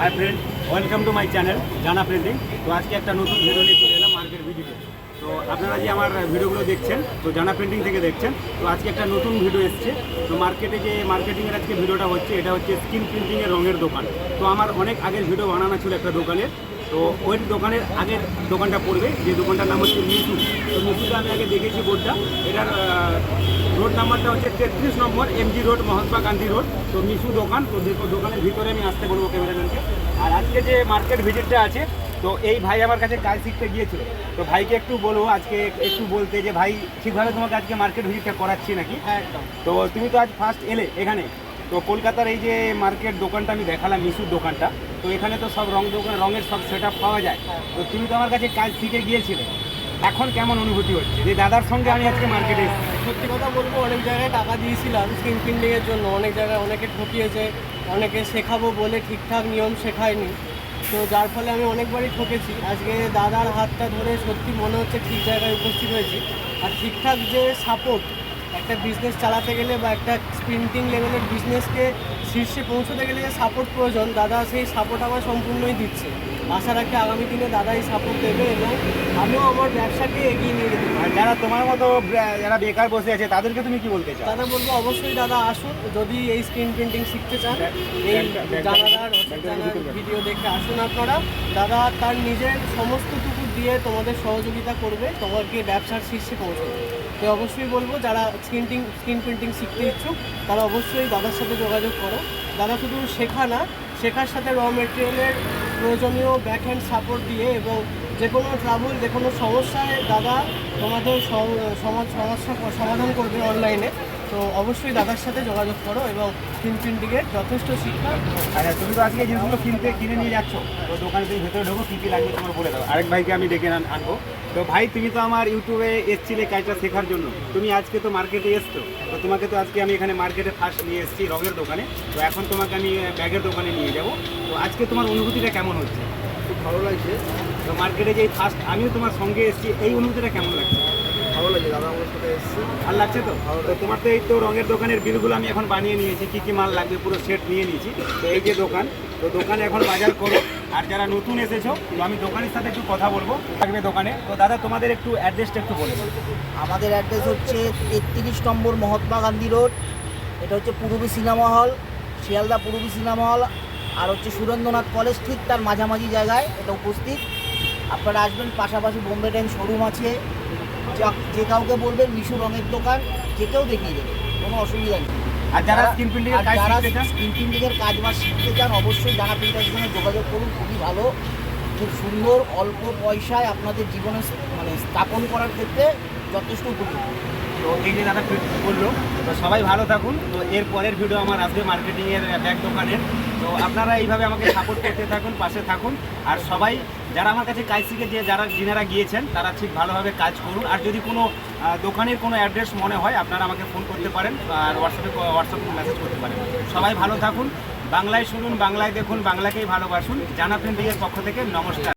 Hi friend welcome to my channel Jana printing তো আজকে একটা নতুন ভিডিও নিয়ে চলে এলাম মার্কেট ভিডিওতে তো। আপনারা যে আমার ভিডিওগুলো দেখছেন, তো জানা প্রিন্টিং থেকে দেখছেন, তো আজকে একটা নতুন ভিডিও এসছে। তো মার্কেটে যে মার্কেটিংয়ের আজকে ভিডিওটা হচ্ছে, এটা হচ্ছে স্কিন প্রিন্টিংয়ের রঙের দোকান। তো আমার অনেক আগের ভিডিও বানানো ছিল একটা দোকানের। তো ওই দোকানের আগের দোকানটা পড়বে যে দোকানটার নাম হচ্ছে মিশু। তো মিশুটা আমি আগে দেখেছি বোর্ডটা। এটার রোড নাম্বারটা হচ্ছে তেত্রিশ নম্বর MG road Mahatma Gandhi road. তো মিশু দোকান তো দেখো দোকানের ভিতরে আমি আসতে বলব ক্যামেরাম্যানকে। আর আজকে যে মার্কেট ভিজিটটা আছে তো এই ভাই আমার কাছে কাজ শিখতে গিয়েছিল। তো ভাইকে একটু বলব আজকে একটু বলতে যে ভাই ঠিকভাবে তোমাকে আজকে মার্কেট ভিজিটটা করাচ্ছি নাকি? হ্যাঁ একদম। তো তুমি তো আজ ফার্স্ট এলে এখানে। তো কলকাতার এই যে মার্কেট দোকানটা আমি দেখালাম, মিশুর দোকানটা, তো এখানে তো সব রং দোকান, রঙের সব সেট পাওয়া যায়। তো তুমি তো আমার কাছে কাজ শিখে গিয়েছিলে। এখন কেমন অনুভূতি হচ্ছে? যে দাদার সঙ্গে আমি আজকে মার্কেটে সত্যি কথা বলব, অনেক জায়গায় টাকা দিয়েছিলাম স্কিন প্রিন্টিংয়ের জন্য। অনেক জায়গায় অনেকে ঠকিয়েছে, অনেকে শেখাবো বলে ঠিকঠাক নিয়ম শেখায়নি। তো যার ফলে আমি অনেকবারই ঠকেছি। আজকে দাদার হাতটা ধরে সত্যি মনে হচ্ছে ঠিক জায়গায় উপস্থিত হয়েছি। আর ঠিকঠাক যে সাপোর্ট একটা বিজনেস চালাতে গেলে বা একটা প্রিন্টিং লেভেলের বিজনেসকে শীর্ষে পৌঁছতে গেলে যে সাপোর্ট প্রয়োজন দাদা সেই সাপোর্ট আমার সম্পূর্ণই দিচ্ছে। আশা রাখি আগামী দিনে দাদা এই সাপোর্ট দেবে এবং আমিও আমার ব্যবসাকে এগিয়ে নিয়ে যেতে আর যারা তোমার মতো যারা বেকার বসে আছে তাদেরকে তুমি কি বলতে চাও? দাদা বলব অবশ্যই দাদা আসুন যদি এই স্ক্রিন প্রিন্টিং শিখতে চান এই জানার ভিডিও দেখে আসুন আপনারা। দাদা তার নিজের সমস্তটুকু দিয়ে তোমাদের সহযোগিতা করবে, তোমাকে ব্যবসার শীর্ষে পৌঁছবে। তো অবশ্যই বলব, যারা স্ক্রিন স্ক্রিন প্রিন্টিং শিখতে ইচ্ছুক, তারা অবশ্যই দাদার সাথে যোগাযোগ করো। দাদা শুধু শেখা না, শেখার সাথে র মেটেরিয়ালের প্রয়োজনীয় ব্যাক হ্যান্ড সাপোর্ট দিয়ে এবং যে কোনো ট্রাভেল যে কোনো সমস্যায় দাদা তোমাদের সমস্যা সমাধান করবে অনলাইনে তো অবশ্যই দাদার সাথে যোগাযোগ করো এবং স্ক্রিন প্রিন্টিংয়ের যথেষ্ট শিক্ষা। আচ্ছা তুমি তো আজকে এই জিনিসগুলো কিনতে কিনে নিয়ে যাচ্ছ তো দোকানে তুমি ভেতরে ঢোকো কী কী লাগবে তোমার বলে দাও। আরেক ভাইকে আমি ডেকে আন- আনব। তো ভাই তুমি তো আমার ইউটিউবে এসছিলে কাজটা শেখার জন্য। তুমি আজকে তো মার্কেটে এসছো তো তোমাকে তো আজকে আমি এখানে মার্কেটে ফার্স্ট নিয়ে এসেছি রঙের দোকানে। তো এখন তোমাকে আমি ব্যাগের দোকানে নিয়ে যাব। তো আজকে তোমার অনুভূতিটা কেমন হচ্ছে? খুব ভালো লাগছে। তো মার্কেটে যে ফার্স্ট আমিও তোমার সঙ্গে এসেছি এই অনুভূতিটা কেমন লাগছে? ভালো লাগছে দাদা আমার সাথে এসছে। ভালো লাগছে তো? তো তোমার তো এই তো রঙের দোকানের বিলগুলো আমি এখন বানিয়ে নিয়েছি কী কী মাল লাগবে পুরো সেট নিয়ে নিয়েছি। তো এই যে দোকান তো দোকানে এখন বাজার করো। আর যারা নতুন এসেছ তো আমি দোকানের সাথে একটু কথা বলব থাকবে দোকানে। তো দাদা তোমাদের একটু অ্যাড্রেসটা একটু বলে আমাদের অ্যাড্রেস হচ্ছে তেত্রিশ নম্বর মহাত্মা গান্ধী রোড। এটা হচ্ছে পূর্বী সিনেমা হল শিয়ালদা পূর্বী সিনেমা হল। আর হচ্ছে সুরেন্দ্রনাথ কলেজ ঠিক তার মাঝামাঝি জায়গায় এটা উপস্থিত। আপনারা আসবেন পাশাপাশি বোম্বে ড্যান শোরুম আছে। যা- কাউকে বলবেন মিশু রঙের দোকান যে কেউ দেখিয়ে দেবে কোনো অসুবিধা নেই। আর যারা স্কিন প্রিন্টিং এর কাজ যারা শিখতে চান? স্ক্রিন প্রিন্টিংয়ের কাজ বা শিখতে চান অবশ্যই জানা প্রিন্টার সঙ্গে যোগাযোগ করুন খুবই ভালো। খুব সুন্দর অল্প পয়সায় আপনাদের জীবনে মানে স্থাপন করার ক্ষেত্রে যথেষ্ট উপযুক্ত তো এই যে দাদা বলল, তো সবাই ভালো থাকুন। তো এর পরের ভিডিও আমার আসবে মার্কেটিংয়ের ব্যাগ দোকানের। তো আপনারা এইভাবে আমাকে সাপোর্ট করতে থাকুন, পাশে থাকুন। আর সবাই, যারা আমার কাছে কাজ শিখে যে যারা যিনারা গিয়েছেন, তারা ঠিক ভালোভাবে কাজ করুন। আর যদি কোনো দোকানের কোনো অ্যাড্রেস মনে হয়, আপনারা আমাকে ফোন করতে পারেন আর হোয়াটসঅ্যাপে হোয়াটসঅ্যাপে মেসেজ করতে পারেন। সবাই ভালো থাকুন। বাংলায় শুনুন, বাংলায় দেখুন, বাংলাকেই ভালোবাসুন। জানা প্রিন্টিংয়ের পক্ষ থেকে নমস্কার।